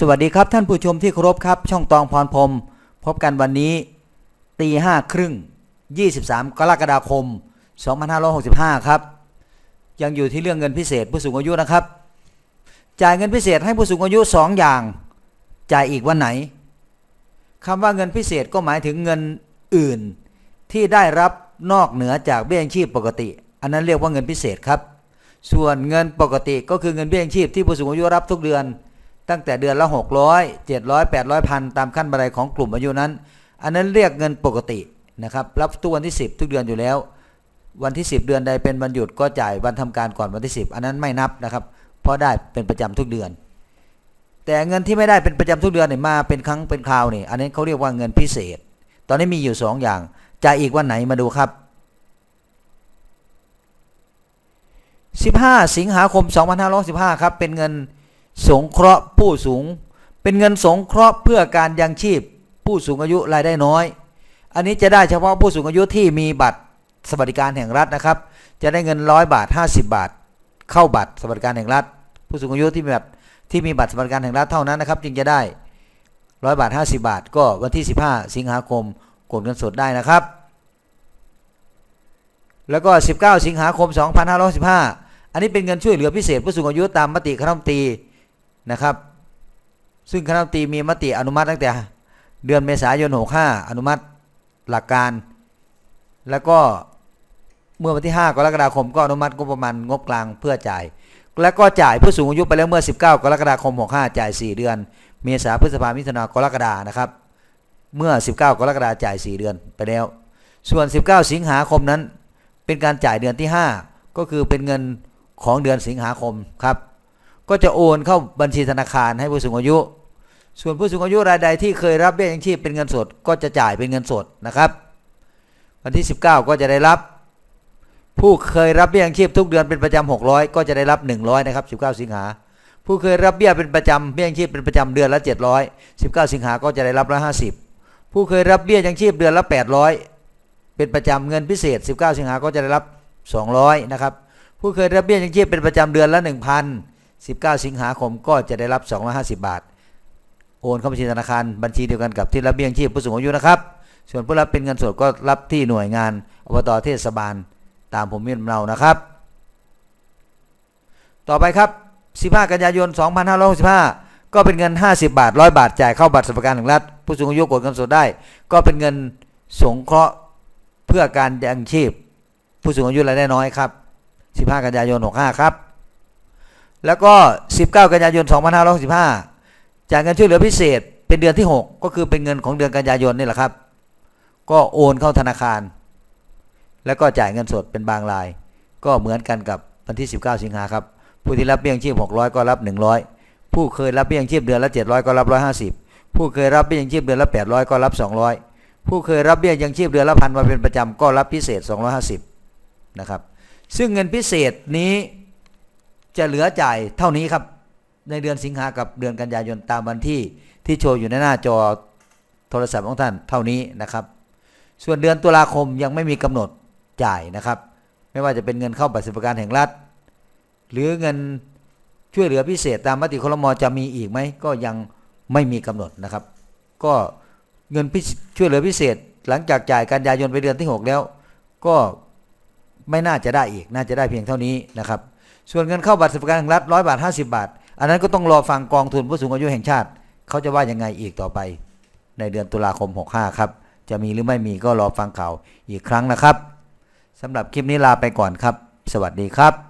สวัสดีครับท่านผู้ชมที่เคารพครับ ช่องตองพรพรมพบกันวันนี้ตีห้าครึ่ง 23 กรกฎาคม 2565 ครับ ยังอยู่ที่เรื่องเงินพิเศษผู้สูงอายุนะครับ จ่ายเงินพิเศษให้ผู้สูงอายุ 2 อย่าง จ่ายอีกวันไหนคำว่าเงินพิเศษก็หมายถึงเงินอื่น ที่ได้รับนอกเหนือจากเบี้ยยังชีพปกติ อันนั้นเรียกว่าเงินพิเศษครับ ส่วนเงินปกติก็คือเงินเบี้ยยังชีพที่ผู้สูงอายุรับทุกเดือน ตั้งแต่เดือนละ 600 700 800พันตามขั้นบันไดของกลุ่มอายุนั้น อันนั้นเรียกเงินปกตินะครับรับทุกวันที่ 10 ทุกเดือนอยู่แล้ว วันที่ 10 เดือนใดเป็นวันหยุดก็จ่ายวันทำการก่อนวันที่ 10 อันนั้นไม่นับนะครับ เพราะได้เป็นประจำทุกเดือน แต่เงินที่ไม่ได้เป็นประจำทุกเดือนเนี่ยมาเป็นครั้งเป็นคราวนี่อันนี้เขาเรียกว่าเงินพิเศษ ตอนนี้มีอยู่ 2 อย่างจ่ายอีกวันไหนมาดูครับ 15 สิงหาคม 2515 ครับเป็นเงิน สงเคราะห์ผู้สูง เป็นเงินสงเคราะห์เพื่อการยังชีพ ผู้สูงอายุรายได้น้อย อันนี้จะได้เฉพาะผู้สูงอายุที่มีบัตรสวัสดิการแห่งรัฐนะครับ จะได้เงินร้อยบาท 50 บาท เข้าบัตรสวัสดิการแห่งรัฐ ผู้สูงอายุที่มีบัตรที่มีบัตรสวัสดิการแห่งรัฐเท่านั้นนะครับ จึงจะได้ร้อยบาท 50 บาท ก็วันที่ 15 สิงหาคมกดเงินสดได้นะครับ แล้วก็ 19 สิงหาคม 2515 อันนี้เป็นเงินช่วยเหลือพิเศษผู้สูงอายุตามมติคณะรัฐมนตรี นะครับ ซึ่งคณะตีมีมติอนุมัติตั้งแต่เดือนเมษายน65อนุมัติหลักการ แล้วก็เมื่อวันที่ 5 กรกฎาคมก็อนุมัติงบประมาณงบกลางเพื่อจ่าย แล้วก็จ่ายผู้สูงอายุไปแล้วเมื่อ 19 กรกฎาคม 65 จ่าย 4 เดือน เมษาพฤษภามิถุนากรกฎานะครับ เมื่อ 19 กรกฎาจ่าย 4 เดือนไปแล้ว ส่วน 19 สิงหาคมนั้น เป็นการจ่ายเดือนที่ 5 ก็คือเป็นเงินของเดือนสิงหาคมครับ ก็จะโอนเข้าบัญชีธนาคารให้ผู้สูงอายุ ส่วนผู้สูงอายุรายใดที่เคยรับเบี้ยยังชีพเป็นเงินสด ก็จะจ่ายเป็นเงินสดนะครับ วันที่ 19 ก็จะได้รับ ผู้เคยรับเบี้ยยังชีพทุกเดือนเป็นประจำ600 ก็จะได้รับ 100นะครับ19 สิงหาผู้เคยรับเบี้ยเป็นประจำเบี้ยยังชีพเป็นประจำเดือนละ700 19 สิงหาก็จะได้รับ150 ผู้เคยรับเบี้ยยังชีพเดือนละ 800 เป็นประจำเงินพิเศษ 19 สิงหาก็จะได้รับ 200นะครับผู้เคยรับเบี้ยยังชีพเป็นประจำเดือนละ 1,000 19 สิงหาคมก็จะได้รับ 250 บาท โอนเข้าบัญชีธนาคารบัญชีเดียวกันกับที่รับเบี้ยชีพผู้สูงอายุนะครับ ส่วนผู้รับเป็นเงินสดก็รับที่หน่วยงานอบตเทศบาลตามผมมีลำเนานะครับ ต่อไปครับ 15 กันยายน 2565 ก็เป็นเงิน 50 บาท 100 บาทจ่ายเข้าบัตรสวัสดิการแห่งรัฐ ผู้สูงอายุกดเงินสดได้ ก็เป็นเงินสงเคราะห์เพื่อการยังชีพ ผู้สูงอายุรายได้น้อยครับ 15 กันยายน 65 ครับ แล้วก็ 19 กันยายน 2565จายเงินช่วยเหลือพิเศษเป็นเดือนที่ 6 ก็คือเป็นเงินของเดือนกันยายนนี่แหละครับ ก็โอนเข้าธนาคาร แล้วก็จ่ายเงินสดเป็นบางราย ก็เหมือนกันกับวันที่ 19 สิงหาครับ ผู้ที่รับเบี้ยยังชีพ 600 ก็รับ 100 ผู้เคยรับเบี้ยยังชีพเดือนละ 700 ก็รับ 150 ผู้เคยรับเบี้ยยังชีพเดือนละ 800 ก็รับ 200 ผู้เคยรับเบี้ยยังชีพเดือนละพันมาเป็นประจำก็รับพิเศษ 250 นะครับ ซึ่งเงินพิเศษนี้ จะเหลือจ่ายเท่านี้ครับ ในเดือนสิงหากับเดือนกันยายนตามวันที่ที่โชว์อยู่ในหน้าจอโทรศัพท์ของท่านเท่านี้นะครับ ส่วนเดือนตุลาคมยังไม่มีกำหนดจ่ายนะครับ ไม่ว่าจะเป็นเงินเข้าบัตรสวัสดิการแห่งรัฐ หรือเงินช่วยเหลือพิเศษตามมติครมจะมีอีกไหมก็ยังไม่มีกำหนดนะครับ ก็เงินช่วยเหลือพิเศษ หลังจากจ่ายกันยายนไปเดือนที่ 6 แล้ว ก็ไม่น่าจะได้อีก น่าจะได้เพียงเท่านี้นะครับ ส่วนเงินเข้าบัตรสวัสดิการแห่งรัฐร้อยบาทห้าสิบาท อันนั้นก็ต้องรอฟังกองทุนผู้สูงอายุแห่งชาติ เขาจะว่ายังไงอีกต่อไป ในเดือนตุลาคม 65 ครับ จะมีหรือไม่มีก็รอฟังข่าวอีกครั้งนะครับสำหรับคลิปนี้ลาไปก่อนครับ สวัสดีครับ